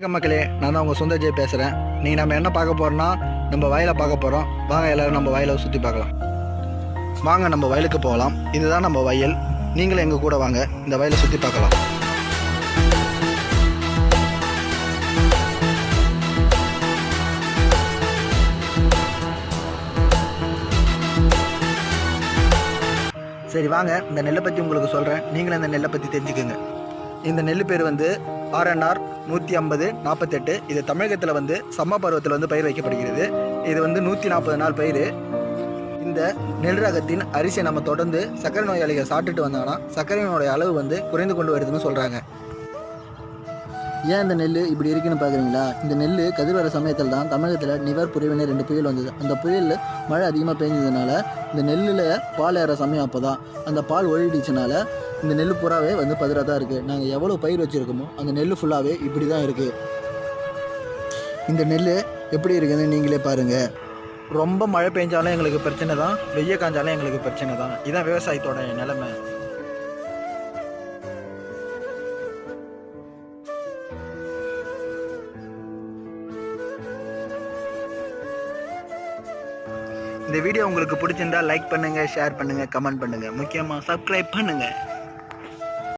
வணக்கம் மக்களே நான் தான் உங்கள் சொந்த ஜெய் பேசுகிறேன் நீங்கள் நம்ம என்ன பார்க்க போகிறோம்னா நம்ம வயலை பார்க்க போகிறோம் வாங்க எல்லோரும் நம்ம வயலை சுற்றி பார்க்கலாம். வாங்க நம்ம வயலுக்கு போகலாம். இதுதான் நம்ம வயல். நீங்களும் எங்கள் கூட வாங்க இந்த வயலை சுற்றி பார்க்கலாம். சரி வாங்க இந்த நெல்லை பற்றி உங்களுக்கு சொல்கிறேன் நீங்களும் இந்த நெல்லை பற்றி தெரிஞ்சுக்கோங்க. இந்த நெல் பேர் வந்து ஆர்என்ஆர் நூற்றி ஐம்பது நாற்பத்தெட்டு இது தமிழகத்தில் வந்து சம்ம பருவத்தில் வந்து பயிர் வைக்கப்படுகிறது. இது வந்து நூற்றி நாற்பது நாள் பயிர். இந்த நெல் ரகத்தின் அரிசியை நம்ம தொடர்ந்து சர்க்கரை நோயாளிகள் சாப்பிட்டுட்டு வந்தாங்கன்னா சர்க்கரையினுடைய அளவு வந்து குறைந்து கொண்டு வருதுன்னு சொல்கிறாங்க ஏன் இந்த நெல் இப்படி இருக்குன்னு பார்க்குறீங்களா? இந்த நெல் கதிர் வர சமயத்தில் தான் தமிழகத்தில் நிவர் புரியவினை ரெண்டு புயல் வந்தது. அந்த புயலில் மழை அதிகமாக பெஞ்சதுனால இந்த நெல்லில் பால் ஏற சமயம் அப்போ தான் அந்த பால் ஒழிடுச்சுனால இந்த நெல் பூராவே வந்து பதிராக தான் இருக்குது நாங்கள் எவ்வளோ பயிர் வச்சுருக்கோமோ அந்த நெல் ஃபுல்லாகவே இப்படி தான் இருக்குது இந்த நெல் எப்படி இருக்குதுன்னு நீங்களே பாருங்கள் ரொம்ப மழை பெஞ்சாலும் எங்களுக்கு பிரச்சனை தான். வெய்ய காஞ்சாலும் எங்களுக்கு பிரச்சனை தான். இதுதான் விவசாயத்தோட நிலைமை. இந்த வீடியோ உங்களுக்கு பிடிச்சிருந்தா லைக் பண்ணுங்கள் ஷேர் பண்ணுங்கள் கமெண்ட் பண்ணுங்கள் முக்கியமாக சப்ஸ்கிரைப் பண்ணுங்கள்